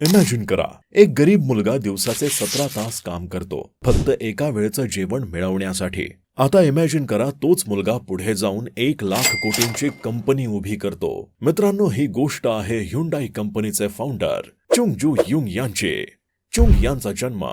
Imagine करा एक गरीब मुलगा दिवसाचे सतरा तास काम करतो फक्त एका वेळचं जेवण मिळवण्यासाठी. आता इमॅजिन करा तोच मुलगा पुढे जाऊन एक लाख कोटींची कंपनी उभी करतो. मित्रांनो ही गोष्ट आहे ह्युंडाई कंपनीचे फाउंडर चुंग जू युंग यांचे. चुंग यांचा जन्म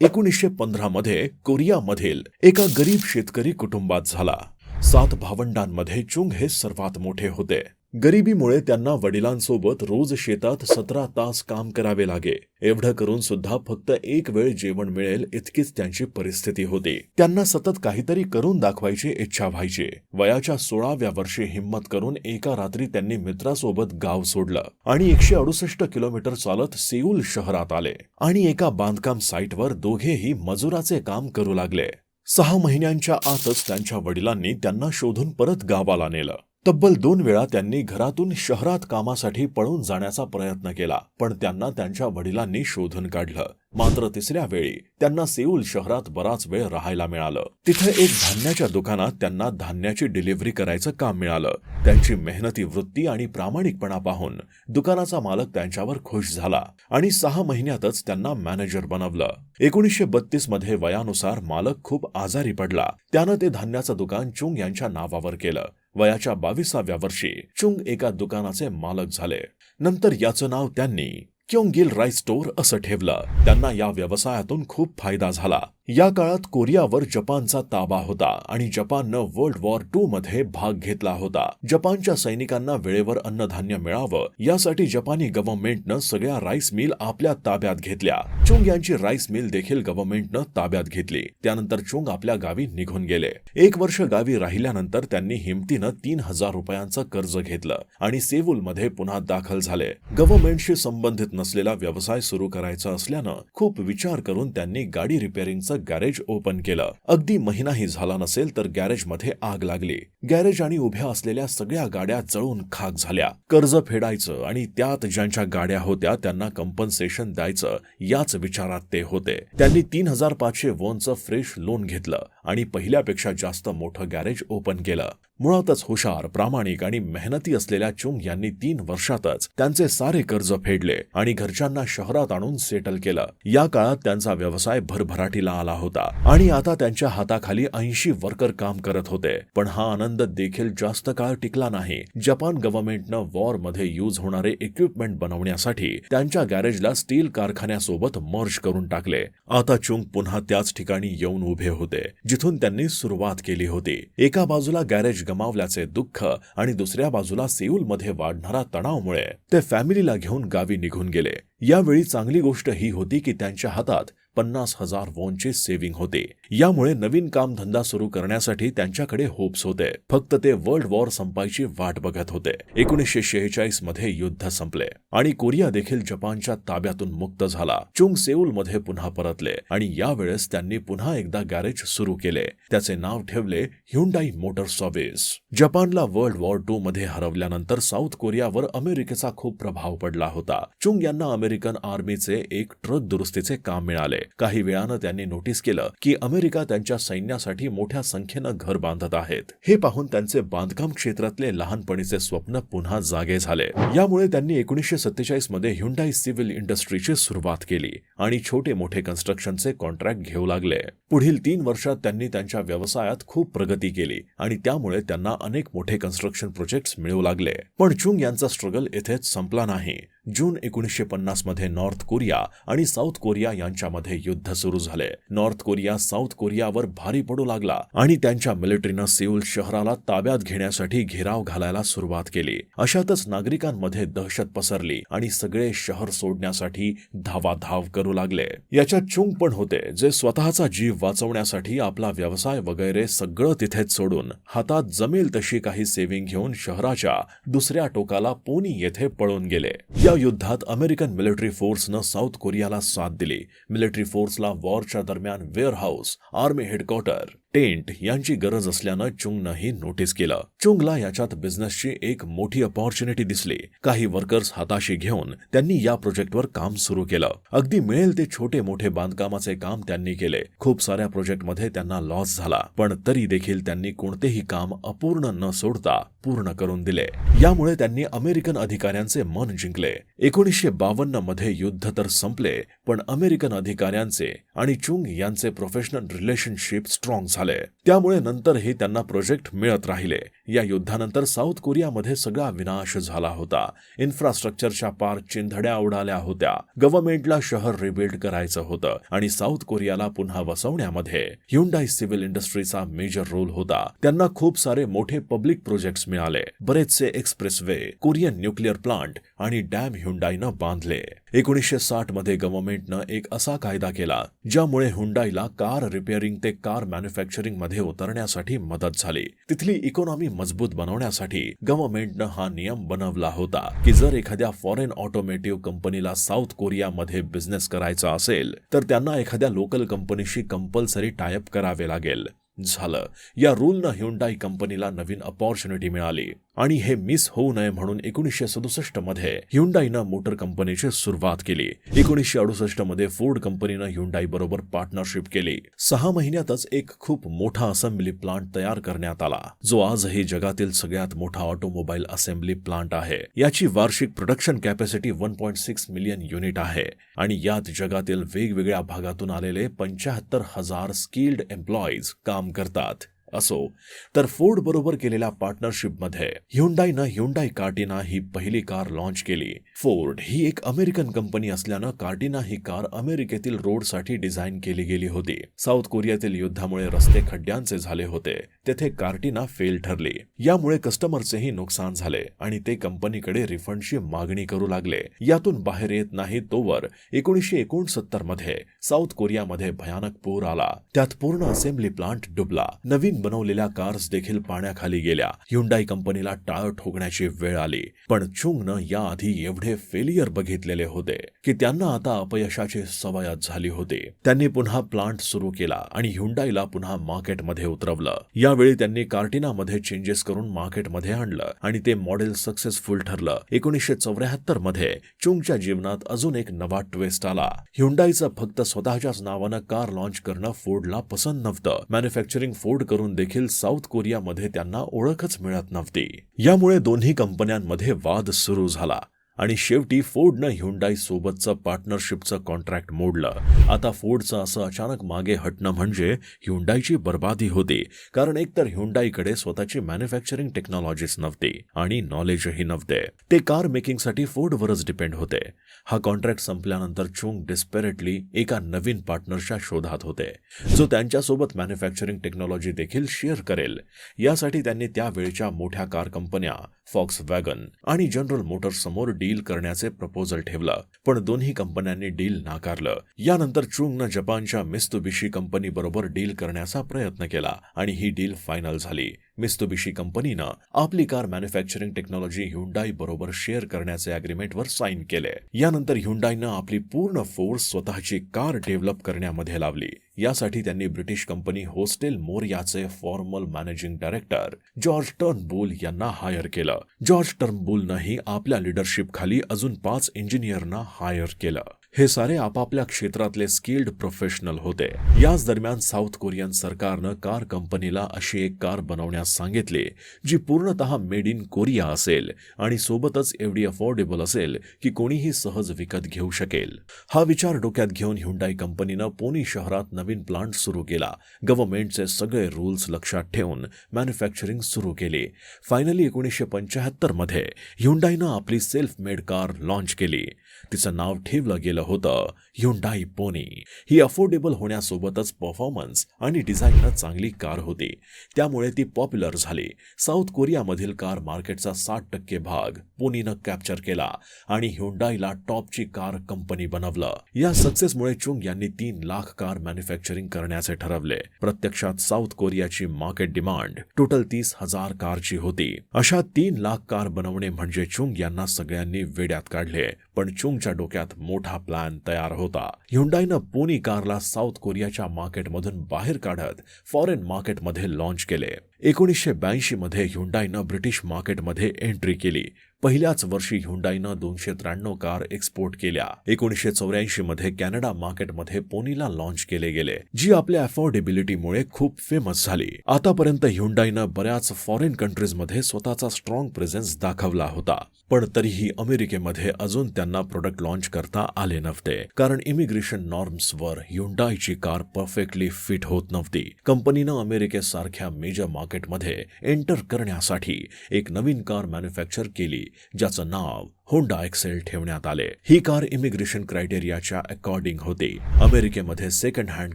एकोणीसशे पंधरा मध्ये कोरियामधील एका गरीब शेतकरी कुटुंबात झाला. सात भावंडांमध्ये चुंग हे सर्वात मोठे होते. गरिबीमुळे त्यांना वडिलांसोबत रोज शेतात सतरा तास काम करावे लागे. एवढं करून सुद्धा फक्त एक वेळ जेवण मिळेल इतकीच त्यांची परिस्थिती होती. त्यांना सतत काहीतरी करून दाखवायची इच्छा व्हायची. वयाच्या सोळाव्या वर्षी हिंमत करून एका रात्री त्यांनी मित्रासोबत गाव सोडलं आणि एकशे अडुसष्ट किलोमीटर चालत सेऊल शहरात आले आणि एका बांधकाम साईटवर दोघेही मजुराचे काम करू लागले. सहा महिन्यांच्या आतच त्यांच्या वडिलांनी त्यांना शोधून परत गावाला नेलं. तब्बल दोन वेळा त्यांनी घरातून शहरात कामासाठी पळून जाण्याचा प्रयत्न केला पण त्यांना त्यांच्या वडिलांनी शोधून काढलं. मात्र तिसऱ्या वेळी त्यांना सेऊल शहरात बराच वेळ राहायला मिळालं. तिथे एक धान्याच्या दुकानात त्यांना धान्याची डिलिव्हरी करायचं काम मिळालं. त्यांची मेहनती वृत्ती आणि प्रामाणिकपणा पाहून दुकानाचा मालक त्यांच्यावर खुश झाला आणि सहा महिन्यातच त्यांना मॅनेजर बनवलं. एकोणीसशे बत्तीसमध्ये वयानुसार मालक खूप आजारी पडला. त्यानं ते धान्याचं दुकान चुंग यांच्या नावावर केलं. वयाच्या बावीसाव्या वर्षी चुंग एका दुकानाचे मालक झाले. नंतर याचं नाव त्यांनी क्योंगिल राईस स्टोअर असं ठेवलं. त्यांना या व्यवसायातून खूप फायदा झाला. या काळात कोरियावर जपानचा ताबा होता आणि जपाननं वर्ल्ड वॉर टू मध्ये भाग घेतला होता. जपानच्या सैनिकांना वेळेवर अन्नधान्य मिळावं. यासाठी जपानी गव्हर्नमेंटनं सगळ्या राईस मिल आपल्या ताब्यात घेतल्या. चुंग यांची राईस मिल देखील गव्हर्नमेंटनं ताब्यात घेतली. त्यानंतर चुंग आपल्या गावी निघून गेले. एक वर्ष गावी राहिल्यानंतर त्यांनी हिमतीनं तीन हजार रुपयांचं कर्ज घेतलं आणि सेवूलमध्ये पुन्हा दाखल झाले. गव्हर्नमेंटशी संबंधित नसलेला व्यवसाय सुरू करायचा असल्यानं खूप विचार करून त्यांनी गाडी रिपेअरिंगचं गॅरेज ओपन केलं. अगदी महिनाही झाला नसेल तर गॅरेजमध्ये आग लागली. गॅरेज आणि उभ्या असलेल्या सगळ्या गाड्या जळून खाक झाल्या. कर्ज फेडायचं आणि त्यात ज्यांच्या गाड्या होत्या त्यांना कंपन्सेशन द्यायचं याच विचारात ते होते. त्यांनी तीन हजार पाचशे वॉनचं फ्रेश लोन घेतलं. आणि पहिल्यापेक्षा जास्त मोठं गॅरेज ओपन केलं. मुळातच हुशार प्रामाणिक आणि मेहनती असलेल्या चुंग यांनी तीन वर्षातच त्यांचे सारे कर्ज फेडले आणि घरच्यांना शहरात आणून सेटल केलं. या काळात त्यांचा व्यवसाय भरभराटीला आला होता आणि आता त्यांच्या हाताखाली ऐंशी वर्कर काम करत होते. पण हा आनंद देखील जास्त काळ टिकला नाही. जपान गव्हर्नमेंटनं वॉरमध्ये यूज होणारे इक्विपमेंट बनवण्यासाठी त्यांच्या गॅरेजला स्टील कारखान्यासोबत मर्ज करून टाकले. आता चुंग पुन्हा त्याच ठिकाणी येऊन उभे होते जिथून त्यांनी सुरुवात केली होती. एका बाजूला गॅरेज गमावल्याचे दुःख आणि दुसऱ्या बाजूला सेऊलमध्ये वाढणारा तणावमुळे ते फॅमिलीला घेऊन गावी निघून गेले. यावेळी चांगली गोष्ट ही होती की त्यांच्या हातात पन्नास हजार वॉनचे सेव्हिंग होते. यामुळे नवीन कामधंदा सुरू करण्यासाठी त्यांच्याकडे होप्स होते. फक्त ते वर्ल्ड वॉर संपायची वाट बघत होते. एकोणीसशे शेहेचाळीसमध्ये युद्ध संपले. आणि कोरिया देखील जपानच्या ताब्यातून मुक्त झाला. चुंग सेऊल मध्ये पुन्हा परतले. आणि यावेळेस त्यांनी पुन्हा एकदा गॅरेज सुरू केले. त्याचे नाव ठेवले ह्युंडाई मोटर सर्व्हिस. जपानला वर्ल्ड वॉर टू मध्ये हरवल्यानंतर साऊथ कोरियावर अमेरिकेचा खूप प्रभाव पडला होता. चुंग यांना अमेरिकन आर्मीचे एक ट्रक दुरुस्तीचे काम मिळाले. काही वेळानं त्यांनी नोटीस केलं की अमेरिका त्यांच्या सैन्यासाठी मोठ्या संख्येनं घर बांधत आहेत. हे पाहून त्यांचे बांधकाम क्षेत्रातले लहानपणीचे स्वप्न पुन्हा जागे झाले. यामुळे त्यांनी एकोणीसशे सत्तेचाळीसमध्ये ह्युंडाई सिव्हिल इंडस्ट्रीची सुरुवात केली आणि छोटे मोठे कन्स्ट्रक्शनचे कॉन्ट्रॅक्ट घेऊ लागले. पुढील तीन वर्षात त्यांनी त्यांच्या व्यवसायात खूप प्रगती केली आणि त्यामुळे त्यांना अनेक मोठे कन्स्ट्रक्शन प्रोजेक्ट्स मिळू लागले. पण चुंग यांचा स्ट्रगल इथेच संपला नाही. जून एकोणीसशे पन्नासमध्ये नॉर्थ कोरिया आणि साऊथ कोरिया यांच्यामध्ये युद्ध सुरू झाले. नॉर्थ कोरिया साऊथ कोरियावर भारी पडू लागला आणि त्यांच्या मिलिटरीनं सेऊल शहराला ताब्यात घेण्यासाठी घेराव घालायला सुरुवात केली. अशातच नागरिकांमध्ये दहशत पसरली आणि सगळे शहर सोडण्यासाठी धावाधाव करू लागले. याच्यात चुंग पण होते जे स्वतःचा जीव वाचवण्यासाठी आपला व्यवसाय वगैरे सगळं तिथेच सोडून हातात जमेल तशी काही सेव्हिंग घेऊन शहराच्या दुसऱ्या टोकाला पोनी येथे पळून गेले. या युद्धात अमेरिकन मिलिटरी फोर्सनं साऊथ कोरियाला साथ दिली. मिलिटरी फोर्सला वॉरच्या दरम्यान वेअरहाऊस आर्मी हेडक्वार्टर. टेंट यांची गरज असल्यानं चुंगनंही नोटीस केलं. चुंगला याच्यात बिझनेसची एक मोठी अपॉर्च्युनिटी दिसली. काही वर्कर्स हाताशी घेऊन त्यांनी या प्रोजेक्टवर काम सुरू केलं. अगदी मिळेल ते छोटे मोठे बांधकामाचे काम त्यांनी केले. खूप साऱ्या प्रोजेक्टमध्ये त्यांना लॉस झाला. पण तरी देखील त्यांनी कोणतेही काम अपूर्ण न सोडता पूर्ण करून दिले. यामुळे त्यांनी अमेरिकन अधिकाऱ्यांचे मन जिंकले. एकोणीसशे बावन्नमध्ये युद्ध तर संपले पण अमेरिकन अधिकाऱ्यांचे आणि चुंग यांचे प्रोफेशनल रिलेशनशिप स्ट्रॉंग झाले. त्यामुळे नंतरही त्यांना प्रोजेक्ट मिळत राहिले. या युद्धानंतर साऊथ कोरियामध्ये सगळा विनाश झाला होता. इन्फ्रास्ट्रक्चरच्या पार चिंधड्या उडाल्या होत्या. गव्हर्नमेंटला शहर रिबिल्ड करायचं होतं आणि साऊथ कोरियाला पुन्हा वसवण्यामध्ये ह्युंडाई सिव्हिल इंडस्ट्रीचा मेजर रोल होता. त्यांना खूप सारे मोठे पब्लिक प्रोजेक्ट्स मिळाले. बरेचसे express way Korean nuclear plant आणि डॅम ह्युंडाईनं बांधले. एकोणीसशे साठमध्ये गव्हर्नमेंट गव्हर्नमेंटनं एक असा कायदा केला ज्यामुळे हुंडाईला कार रिपेअरिंग ते कार मॅन्युफॅक्चरिंगमध्ये उतरण्यासाठी मदत झाली. तिथली इकॉनॉमी मजबूत बनवण्यासाठी गव्हर्नमेंटनं हा नियम बनवला होता की जर एखाद्या फॉरेन ऑटोमेटिव्ह कंपनीला साऊथ कोरियामध्ये बिझनेस करायचा असेल तर त्यांना एखाद्या लोकल कंपनीशी कंपल्सरी टायअप करावे लागेल. झालं. या रूलनं ह्युंडाई कंपनीला नवीन अपॉर्च्युनिटी मिळाली. आणि हे मिस होऊ नये म्हणून एकोणीसशे सदुसष्टमध्ये ह्युंडाईनं मोटर कंपनीची सुरुवात केली. एकोणीसशे अडुसष्टमध्ये फोर्ड कंपनीनं ह्युंडाई बरोबर पार्टनरशिप केली. सहा महिन्यातच एक खूप मोठा असेंब्ली प्लांट तयार करण्यात आला. जो आजही जगातील सगळ्यात मोठा ऑटोमोबाईल असेंब्ली प्लांट आहे. याची वार्षिक production capacity one point six million unit आहे. आणि यात जगातील वेगवेगळ्या भागातून आलेले पंच्याहत्तर हजार स्किल्ड एम्प्लॉईज काम करतात. असो तर फोर्ड बरोबर केलेल्या पार्टनरशिपमध्ये ह्युंडाईनं ह्युंडाई कार्टिना ही पहिली कार लॉन्च केली. फोर्ड ही एक अमेरिकन कंपनी असल्यानं कार्टिना ही कार अमेरिकेतील रोडसाठी डिझाईन केली गेली होती. साऊथ कोरियातील युद्धामुळे रस्ते खड्ड्यांचे झाले होते. तेथे कार्टिना फेल ठरली. यामुळे कस्टमरचेही नुकसान झाले आणि ते कंपनीकडे रिफंडची मागणी करू लागले. यातून बाहेर येत नाही तोवर एकोणीसशे एकोणसत्तरमध्ये साऊथ कोरियामध्ये भयानक पूर आला. त्यात पूर्ण असेंब्ली प्लांट डुबला. नवीन बनवलेल्या कार्स देखील पाण्याखाली गेल्या. हुंडाई कंपनीला टाळ ठोकण्याची वेळ आली. पण चुंगनं याआधी एवढे फेलियर बघितलेले होते की त्यांना आता अपयशाची सवयच झाली होती. त्यांनी पुन्हा प्लांट सुरू केला आणि ह्युंडाईला पुन्हा मार्केटमध्ये उतरवलं. यावेळी त्यांनी कार्टिनामध्ये चेंजेस करून मार्केटमध्ये आणलं आणि ते मॉडेल सक्सेसफुल ठरलं. एकोणीसशे चौऱ्याहत्तरमध्ये चुंगच्या जीवनात अजून एक नवा ट्विस्ट आला. ह्युंडाईचं फक्त स्वतःच्याच नावानं कार लॉन्च करणं फोर्डला पसंत नव्हतं. मॅन्युफॅक्चरिंग फोर्ड करून देखील साऊथ कोरियामध्ये त्यांना ओळखच मिळत नव्हती. यामुळे दोन्ही कंपन्यांमध्ये वाद सुरू झाला. आणि शेवटी फोर्डनं ह्युंडाई सोबतचं पार्टनरशिपचं कॉन्ट्रॅक्ट मोडलं. आता फोर्डचं असं अचानक मागे हटणं म्हणजे ह्युंडाईची बर्बादी होती. कारण एकतर ह्युंडाईकडे स्वतःची मॅन्युफॅक्चरिंग टेक्नॉलॉजीच नव्हती आणि नॉलेजही नव्हते. ते कार मेकिंगसाठी फोर्डवरच डिपेंड होते. हा कॉन्ट्रॅक्ट संपल्यानंतर चुंग डिस्पेरेटली एका नवीन पार्टनरच्या शोधात होते जो त्यांच्यासोबत मॅन्युफॅक्चरिंग टेक्नॉलॉजी देखील शेअर करेल. यासाठी त्यांनी त्यावेळच्या मोठ्या कार कंपन्या फॉक्स वॅगन आणि जनरल मोटर्स समोर डील करण्याचे प्रपोजल ठेवलं पण दोन्ही कंपन्यांनी डील नाकारलं. यानंतर चुंगनं जपानच्या मिस्तुबिशी कंपनी बरोबर डील करण्याचा प्रयत्न केला आणि ही डील फायनल झाली. मिस्तुबिशी कंपनीनं आपली कार मॅन्युफॅक्चरिंग टेक्नॉलॉजी ह्युंडाई बरोबर शेअर करण्याचे अग्रीमेंटवर साईन केले. यानंतर ह्युंडाईनं आपली पूर्ण फोर्स स्वतःची कार डेव्हलप करण्यामध्ये लावली. यासाठी त्यांनी ब्रिटिश कंपनी होस्टेल मोरियाचे former managing director George Turnbull यांना हायर केलं. जॉर्ज टर्नबुलनंही आपल्या लिडरशिप खाली अजून पाच इंजिनियरना हायर केलं. हे सारे आपापल्या क्षेत्रातले स्किल्ड प्रोफेशनल होते. याच दरम्यान साऊथ कोरियन सरकारनं कार कंपनीला अशी एक कार बनवण्यास सांगितले जी पूर्णतः मेड इन कोरिया असेल आणि सोबतच एवढी अफोर्डेबल असेल की कोणीही सहज विकत घेऊ शकेल. हा विचार डोक्यात घेऊन ह्युंडाई कंपनीनं पोनी शहरात नवीन प्लांट सुरू केला. गव्हर्नमेंटचे सगळे रूल्स लक्षात ठेवून मॅन्युफॅक्चरिंग सुरू केली. फायनली एकोणीसशे पंच्याहत्तरमध्ये ह्युंडाईनं आपली सेल्फ मेड कार लॉन्च केली. तिचं नाव ठेवलं गेलं होतं. युंडाई पोनी ही अफोर्डेबल होण्यासोबतच परफॉर्मन्स आणि डिझाईननं चांगली कार होती. त्यामुळे ती पॉप्युलर झाली. साऊथ कोरियामधील कार मार्केटचा साठ टक्के भाग पोनीनं कॅप्चर केला आणि ह्युंडाईला टॉपची कार कंपनी बनवलं. या सक्सेसमुळे चुंग यांनी तीन लाख कार मॅन्युफॅक्चरिंग करण्याचे ठरवले. प्रत्यक्षात साऊथ कोरियाची मार्केट डिमांड टोटल तीस हजार कारची होती. अशा तीन लाख कार बनवणे म्हणजे चुंग यांना सगळ्यांनी वेड्यात काढले. पण चुंगच्या डोक्यात मोठा प्लॅन तयार होता. ह्युंडाईनं पोनी कारला साऊथ कोरियाच्या मार्केटमधून बाहेर काढत फॉरेन मार्केटमध्ये लॉन्च केले. एकोणीसशे ब्याऐंशी मध्ये ह्युंडाईनं ब्रिटिश मार्केटमध्ये एंट्री केली. पहिल्याच वर्षी ह्युंडाईनं दोनशे त्र्याण्णव कार एक्सपोर्ट केल्या. एकोणीसशे चौऱ्याऐंशी मध्ये कॅनडा मार्केटमध्ये पोनीला लॉन्च केले गेले जी आपल्या अफोर्डेबिलिटीमुळे खूप फेमस झाली. आतापर्यंत ह्युंडाईनं बऱ्याच फॉरेन कंट्रीजमध्ये स्वतःचा स्ट्रॉंग प्रेझेन्स दाखवला होता. पण तरीही अमेरिकेमध्ये अजून त्यांना प्रोडक्ट लॉन्च करता आले नव्हते. कारण इमिग्रेशन नॉर्म्सवर ह्युंडाईची कार परफेक्टली फिट होत नव्हती. कंपनीनं अमेरिकेसारख्या मेजर मार्केटमध्ये एंटर करण्यासाठी एक नवीन कार मॅन्युफॅक्चर केली ज्याचं नाव होंडा एक्सेल ठेवण्यात आले. ही कार इमिग्रेशन क्रायटेरियाच्या अकॉर्डिंग होती. अमेरिकेमध्ये सेकंड हँड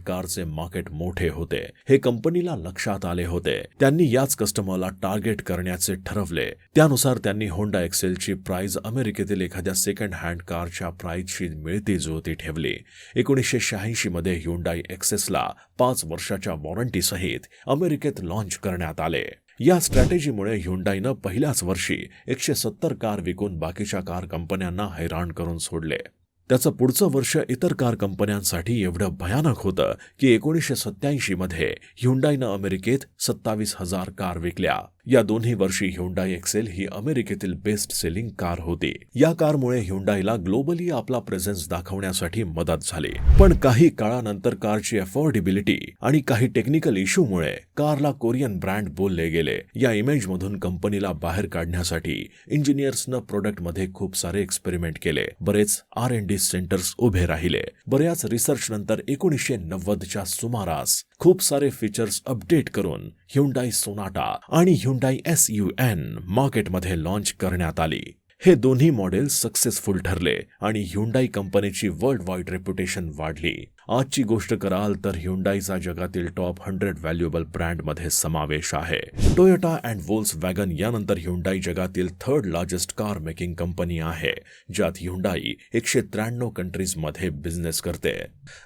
कारचे मार्केट मोठे होते. हे कंपनीला लक्षात आले होते. त्यांनी याच कस्टमरला टार्गेट करण्याचे ठरवले. त्यानुसार त्यांनी होंडा एक्सेलची प्राइस अमेरिकेतील एखाद्या सेकंड हँड कारच्या प्राइसशी मिळती जुळती ठेवली. एकोणीसशे शहाऐंशी मध्ये ह्युंडाई एक्सेसला पाच वर्षाच्या वॉरंटी सहित अमेरिकेत लॉन्च करण्यात आले. या स्ट्रॅटेजीमुळे ह्युंडाईनं पहिल्याच वर्षी एकशे सत्तर कार विकून बाकीच्या कार कंपन्यांना हैराण करून सोडले. त्याचं पुढचं वर्ष इतर कार कंपन्यांसाठी एवढं भयानक होतं की एकोणीसशे सत्याऐंशी मध्ये ह्युंडाईनं अमेरिकेत सत्तावीस हजार कार विकल्या. या दोन्ही वर्षी ह्युंडाई एक्सेल ही अमेरिकेतील बेस्ट सेलिंग कार होती. या कारमुळे ह्युंडाईला ग्लोबली आपला प्रेझेन्स दाखवण्यासाठी मदत झाली. पण काही काळानंतर कारची अफोर्डेबिलिटी आणि काही टेक्निकल इश्यूमुळे कारला कोरियन ब्रँड बोलले गेले. या इमेजमधून कंपनीला बाहेर काढण्यासाठी इंजिनियर्सनं प्रोडक्टमध्ये खूप सारे एक्सपेरिमेंट केले. बरेच आर एन डी सेंटर्स उभे राहिले. बऱ्याच रिसर्च नंतर एकोणीसशे नव्वदच्या सुमारास खूप सारे फीचर्स अपडेट करून ह्युंडाई सोनाटा आणि ह्युंडाई एस यू एन मार्केटमध्ये लॉन्च करण्यात आली. हे दोन्ही मॉडेल सक्सेसफुल ठरले आणि ह्युंडाई कंपनीची वर्ल्ड वाईड रेप्युटेशन वाढली. आजची गोष्ट कराल तर ह्युंडाईचा जगातील टॉप हंड्रेड व्हॅल्युएबल ब्रँडमध्ये समावेश आहे. टोयोटा अँड वोल्स वॅगन यानंतर ह्युंडाई जगातील third largest car making company आहे ज्यात ह्युंडाई एकशे त्र्याण्णव कंट्रीजमध्ये बिझनेस करते.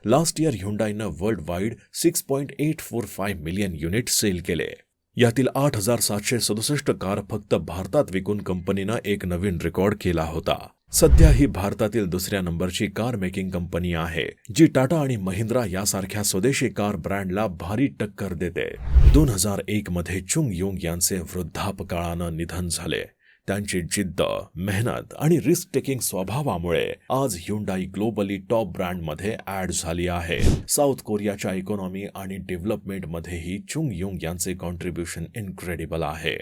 Last year ह्युंडाईनं world wide six point eight four five million unit sale केले. यातील आठ हजार सातशे सदुसष्ट कार फक्त भारतात विकून कंपनीनं एक नवीन रेकॉर्ड केला होता. सध्या ही भारतातील दुसऱ्या नंबरची कार मेकिंग कंपनी आहे जी टाटा आणि महिंद्रा यासारख्या स्वदेशी कार ब्रँडला भारी टक्कर देते. दोन हजार एक मध्ये चुंग युंग यांचे वृद्धापकाळानं निधन झाले. त्यांची जिद्द मेहनत आणि रिस्क टेकिंग स्वभावामुळे आज ह्युंडाई ग्लोबली टॉप ब्रँडमध्ये ऍड झाली आहे. साऊथ कोरियाच्या इकॉनॉमी आणि डेव्हलपमेंटमध्येही चुंग युंग यांचे कॉन्ट्रीब्युशन इनक्रेडिबल आहे.